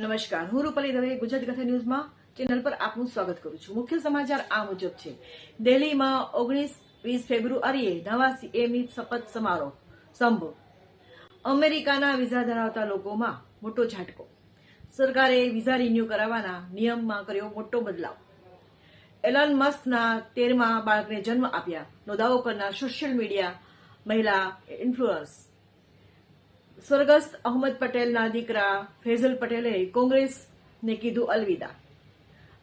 નમસ્કાર. હું રૂપાલી દવે ગુજરાત કથા ન્યૂઝમાં ચેનલ પર આપનું સ્વાગત કરું છું. મુખ્ય સમાચાર આ મુજબ છે. દિલ્હીમાં ઓગણીસ વીસ ફેબ્રુઆરીએ નવા સીએમની શપથ સમારોહ સંભવ. અમેરિકાના વિઝા ધરાવતા લોકોમાં મોટો ઝાટકો. સરકારે વિઝા રિન્યુ કરાવવાના નિયમમાં કર્યો મોટો બદલાવ. એલન મસ્કના તેરમા બાળકને જન્મ આપ્યા. નો દાવો કરનાર સોશિયલ મીડિયા મહિલા ઇન્ફ્લુઅન્સ સ્વર્ગસ્થ અહમદ પટેલના દીકરા ફૈઝલ પટેલે કોંગ્રેસને કીધું અલવિદા.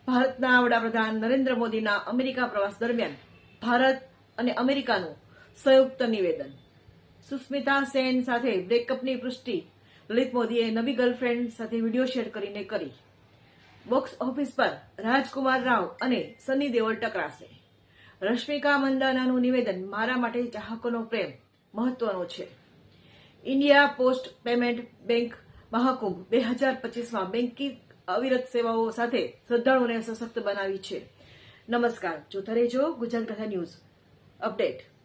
ભારતના વડાપ્રધાન નરેન્દ્ર મોદીના અમેરિકા પ્રવાસ દરમિયાન ભારત અને અમેરિકાનું સંયુક્ત નિવેદન. સુસ્મિતા સેન સાથે બ્રેકઅપની પુષ્ટિ લલિત મોદીએ નવી ગર્લફ્રેન્ડ સાથે વીડિયો શેર કરીને કરી. બોક્સ ઓફિસ પર રાજકુમાર રાવ અને સની દેઓલ ટકરાશે. રશ્મિકા મંદાનાનું નિવેદન મારા માટે ચાહકોનો પ્રેમ મહત્વનો છે. India post payment bank Mahakumbh બે હજાર પચીસમાં બેન્કિંગ અવિરત સેવાઓ સાથે શ્રદ્ધાળુઓને સશક્ત બનાવી છે. નમસ્કાર. જોતા રહેજો ગુજરાત કથા ન્યૂઝ અપડેટ.